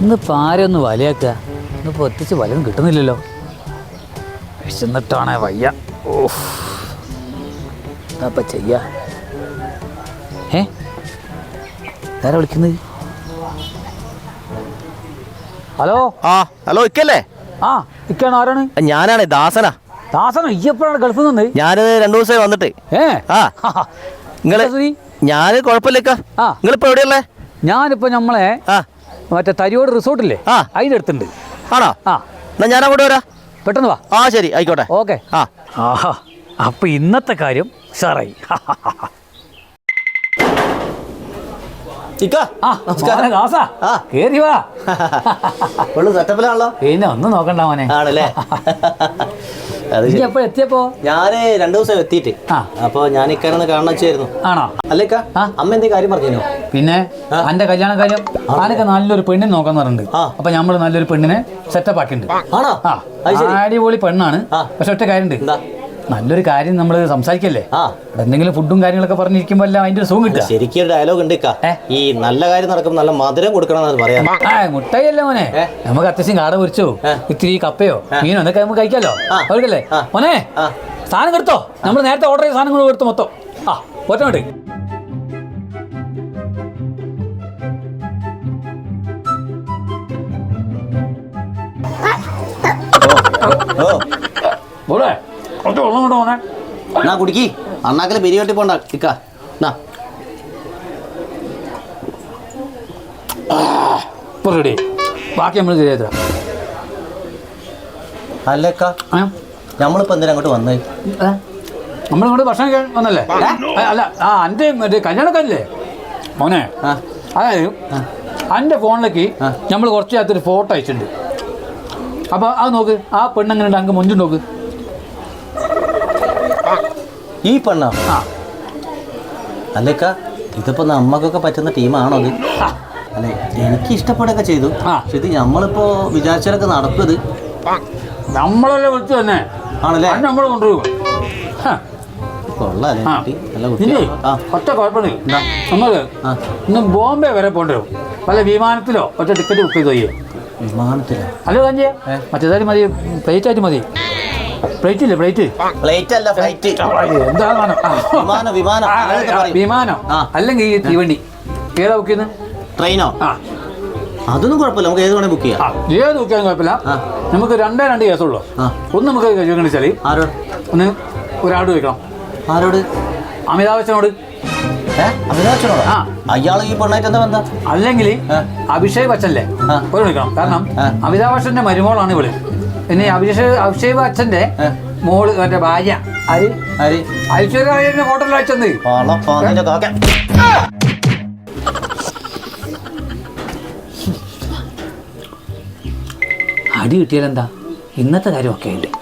ഇന്നിപ്പോൾ ആരൊന്ന് വലയാക്കുക ഇന്നിപ്പോൾ ഒത്തിച്ച് വലയും കിട്ടുന്നില്ലല്ലോ. വിശന്നിട്ടാണേ വയ്യ. ഓപ്പ ചെയ്യ ചെയ്യാ. ഏ ആരാ വിളിക്കുന്നത്? ഹലോ? ആ ഹലോ ഇക്കല്ലേ ആ ഇക്കാണ് ആരാണ്? ഞാനാണ് ദാസനാ. ദാസന ഈ എപ്പോഴാണ് ഗൾഫിൽ നിന്ന് ഞാൻ രണ്ടു ദിവസമായി വന്നിട്ട്. ഏ? ആ. നിങ്ങൾ? ഞാൻ കുഴപ്പമില്ലക്ക. ആ. നിങ്ങളിപ്പോ എവിടെയല്ലേ ഞാനിപ്പോ നമ്മളെ ആ. മറ്റേ തരിയോട് റിസോർട്ടില്ലേ? ആ. അതിന്റെ അടുത്തുണ്ട് ആണോ? ആ. എന്നാ ഞാൻ അങ്ങോട്ട് വരാം. പെട്ടെന്ന് വാ. ആ ശരി. ആയിക്കോട്ടെ. ഓക്കെ. ആ. ആഹാ. അപ്പൊ ഇന്നത്തെ കാര്യം സാറായി. കേറി വാ. സെറ്റപ്പിലാണല്ലോ പിന്നെ ഒന്നും നോക്കണ്ട മോനെ. ആണല്ലേ? അത് എപ്പോ എത്തിയപ്പോ? ഞാൻ രണ്ടു ദിവസം എത്തിയിട്ട്. അപ്പൊ ഞാൻ ഇക്കാരൊന്ന് കാണാൻ വെച്ചായിരുന്നു. ആണോ? അല്ലേക്ക അമ്മ എന്തേ കാര്യം പറഞ്ഞു പിന്നെ. അന്റെ കല്യാണ കാര്യം ആനൊക്കെ നല്ലൊരു പെണ്ണിനെ നോക്കാൻ പറഞ്ഞിട്ടുണ്ട്. അപ്പൊ നമ്മൾ നല്ലൊരു പെണ്ണിനെ സെറ്റപ്പ് ആക്കിണ്ട് ആണോ? ആ. അത് ശരി. അടിപൊളി പെണ്ണാണ്. പക്ഷെ ഒറ്റ കാര്യമുണ്ട്. നല്ലൊരു കാര്യം നമ്മൾ സംസാരിക്കല്ലേ? എന്തെങ്കിലും ഫുഡും കാര്യങ്ങളൊക്കെ പറഞ്ഞിരിക്കുമ്പോ എല്ലാം അതിന്റെ ഒരു സുഖം കിട്ടുക. ശരിക്കും ഒരു ഡയലോഗ് ഉണ്ട്? ഈ നല്ല കാര്യം നടക്കുമ്പോൾ നല്ല മധുരം കൊടുക്കണം മുട്ടയല്ലേ പറയാം ആ മുട്ടായി അല്ലേ മോനെ? നമുക്ക് അത്യാവശ്യം കാട പൊരിച്ചോ? ഇത്തിരി കപ്പയോ? മീനോ? എന്നൊക്കെ നമുക്ക് കഴിക്കാലോ. അവർക്കല്ലേ. മോനെ. സാധനം എടുത്തോ? നമ്മൾ നേരത്തെ ഓർഡർ ചെയ്ത സാധനങ്ങൾ എടുത്തു മൊത്തം. ആ പോറ്റോട്ട് ഓ. എന്നാ കുടിക്കി? അണ്ണാക്കൽ ബിരിയാട്ടി പോണ്ട. ഇക്ക എന്നാ റെഡി ബാക്കി നമ്മൾ ശരിയായി തരാം. അല്ലക്ക നമ്മളിപ്പോ എന്തിനാ അങ്ങോട്ട് വന്നേ? നമ്മളിങ്ങോട്ട് ഭക്ഷണം കഴിക്കാൻ വന്നല്ലേ? അല്ല ആ എന്റെ മറ്റേ കല്യാണക്കല്ലേ മോനെ അതായത് എന്റെ ഫോണിലേക്ക്. നമ്മൾ കുറച്ച് നേരത്തൊരു ഫോട്ടോ അയച്ചിട്ടുണ്ട്. അപ്പോൾ അത് നോക്ക് ആ പെണ്ണെങ്ങനെ ഉണ്ട് അങ്ങ് മുഞ്ചു നോക്ക്. ഈ പെണ്ണാ? ആ. അല്ലക്ക ഇതിപ്പോ നമ്മക്കൊക്കെ പറ്റുന്ന ടീമാണോ അത്. അല്ലെ എനിക്ക് ഇഷ്ടപ്പെടുകയൊക്കെ ചെയ്തു. പക്ഷെ ഇത് നമ്മളിപ്പോ വിചാരിച്ചാലൊക്കെ നടക്കുന്നത് നമ്മളല്ലേ വിളിച്ചു തന്നെ. ആണല്ലേ? നമ്മൾ കൊണ്ടുപോകും കൊള്ളാല്ലേ ആ. കുട്ടി. നല്ല കുട്ടി. ആ. ഒറ്റ കുഴപ്പമില്ല. എന്താ? ആ. ഇന്ന് ബോംബെ വരെ പോകേണ്ടി വരും വല്ല വിമാനത്തിലോ? ഒറ്റ ടിക്കറ്റ് ബുക്ക് ചെയ്ത് വിമാനത്തിലോ വിമാനത്തിലാ? അല്ലോ കാഞ്ചിയെ? ഏ? മറ്റേതായാലും മതി പ്ലേറ്റ് ആയിട്ട് മതി. പ്ലേറ്റ് ഇല്ലേ പ്ലേറ്റ് പ്ലേറ്റ് അല്ല ഫ്ലൈറ്റ് എന്താണ് വിമാനം വിമാനം. ആ, അങ്ങനെയൊക്കെ ആ, പറയും. വിമാനം. ആ. അല്ലെങ്കിൽ ഈ തീവണ്ടി. ഏതാ ബുക്ക് ചെയ്യുന്നത് ട്രെയിനോ ആ. അതൊന്നും കുഴപ്പമില്ല. നമുക്ക് ഏത് വേണേ ബുക്ക് ചെയ്യാം. ഏത് ബുക്ക് ചെയ്യാൻ കുഴപ്പമില്ല. ആ. നമുക്ക് രണ്ടേ രണ്ട് കേസുള്ളൂ ആ. ഒന്ന് നമുക്ക് ചോദിക്കണം വെച്ചാൽ ആരോട്? ഒന്ന് ഒരാട് വെക്കണം ആരോട്? അമിതാഭ് ബച്ചനോട് ഏ? അഭിലാഷനോടോ ആ. അയാൾ ഈ പെണ്ണായിട്ട് എന്താ ബന്ധം? അല്ലെങ്കിൽ ആ. അഭിഷേക് ബച്ചല്ലേ ആ. ഒരു വിളിക്കണം കാരണം ആ. അമിതാഭ് ബച്ചന്റെ മരുമോളാണ് ഇവൾ. പിന്നെ അഭിഷേക് അഭിഷേക് അച്ഛന്റെ. മോൾ മറ്റേ ഭാര്യ അരി. അരി. ഐശ്വര്യ ഹോട്ടലിൽ അച്ഛന് അടി കിട്ടിയാലെന്താ? ഇന്നത്തെ കാര്യമൊക്കെ അല്ലേ ഉണ്ട്